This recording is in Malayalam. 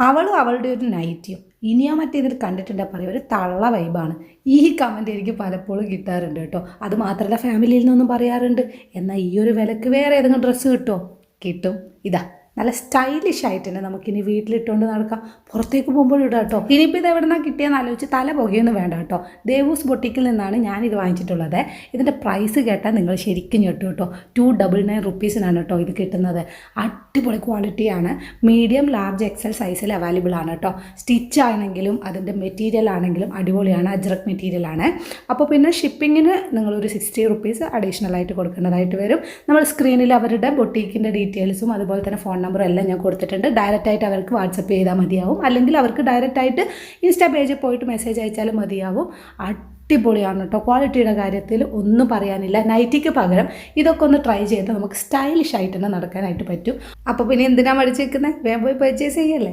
അവളും അവളുടെ ഒരു നൈറ്റിയും. ഇനിയാ ആ മറ്റേ ഇതിൽ കണ്ടിട്ടുണ്ടാ പറയും ഒരു തള്ള വൈബാണ്. ഈ കമന്റ് എനിക്ക് പലപ്പോഴും കിട്ടാറുണ്ട് കേട്ടോ. അത് മാത്രമല്ല ഫാമിലിയിൽ നിന്നൊന്നും പറയാറുണ്ട്. എന്നാൽ ഈ ഒരു വിലക്ക് വേറെ ഏതെങ്കിലും ഡ്രസ്സ് കിട്ടുമോ കിട്ടും. ഇതാ. നല്ല സ്റ്റൈലിഷ് ആയിട്ട് തന്നെ നമുക്കിനി വീട്ടിലിട്ടുകൊണ്ട് നടക്കാം. പുറത്തേക്ക് പോകുമ്പോൾ ഇടാം കേട്ടോ. ഇനിയിപ്പോൾ ഇത് എവിടെ നിന്നാണ് കിട്ടിയെന്ന് ആലോചിച്ച് തല പുകയൊന്നും വേണ്ട കേട്ടോ. ദേവൂസ് ബൊട്ടിക്കിൽ നിന്നാണ് ഞാനിത് വാങ്ങിച്ചിട്ടുള്ളത്. ഇതിന്റെ പ്രൈസ് കേട്ടാൽ നിങ്ങൾ ശരിക്കും ഞെട്ടു കേട്ടോ. ടു ഡബിൾ നയൻ റുപ്പീസിനാണ് കേട്ടോ ഇത് കിട്ടുന്നത്. അടിപൊളി ക്വാളിറ്റിയാണ് മീഡിയം ലാർജ് എക്സൽ സൈസിൽ അവൈലബിൾ ആണ് കേട്ടോ. സ്റ്റിച്ച് ആണെങ്കിലും അതിന്റെ മെറ്റീരിയൽ ആണെങ്കിലും അടിപൊളിയാണ്. അജ്രക് മെറ്റീരിയൽ ആണ്. അപ്പോൾ പിന്നെ ഷിപ്പിങ്ങിന് നിങ്ങളൊരു സിക്സ്റ്റി റുപ്പീസ് അഡീഷണൽ ആയിട്ട് കൊടുക്കേണ്ടതായിട്ട് വരും. നമ്മൾ സ്ക്രീനിൽ അവരുടെ ബൊട്ടീക്കിന്റെ ഡീറ്റെയിൽസും അതുപോലെ തന്നെ ഫോൺ നമ്പറും എല്ലാം ഞാൻ കൊടുത്തിട്ടുണ്ട്. ഡയറക്റ്റ് ആയിട്ട് അവർക്ക് വാട്സപ്പ് ചെയ്താൽ മതിയാവും. അല്ലെങ്കിൽ അവർക്ക് ഡയറക്റ്റ് ആയിട്ട് ഇൻസ്റ്റാ പേജിൽ പോയിട്ട് മെസ്സേജ് അയച്ചാലും മതിയാവും. അടിപൊളിയാണ് കേട്ടോ ക്വാളിറ്റിയുടെ കാര്യത്തിൽ ഒന്നും പറയാനില്ല. നൈറ്റിക്ക് പകരം ഇതൊക്കെ ഒന്ന് ട്രൈ ചെയ്താൽ നമുക്ക് സ്റ്റൈലിഷ് ആയിട്ട് തന്നെ നടക്കാനായിട്ട് പറ്റും. അപ്പോൾ പിന്നെ എന്തിനാണ് മടിച്ച് വേഗം പോയി പർച്ചേസ് ചെയ്യല്ലേ?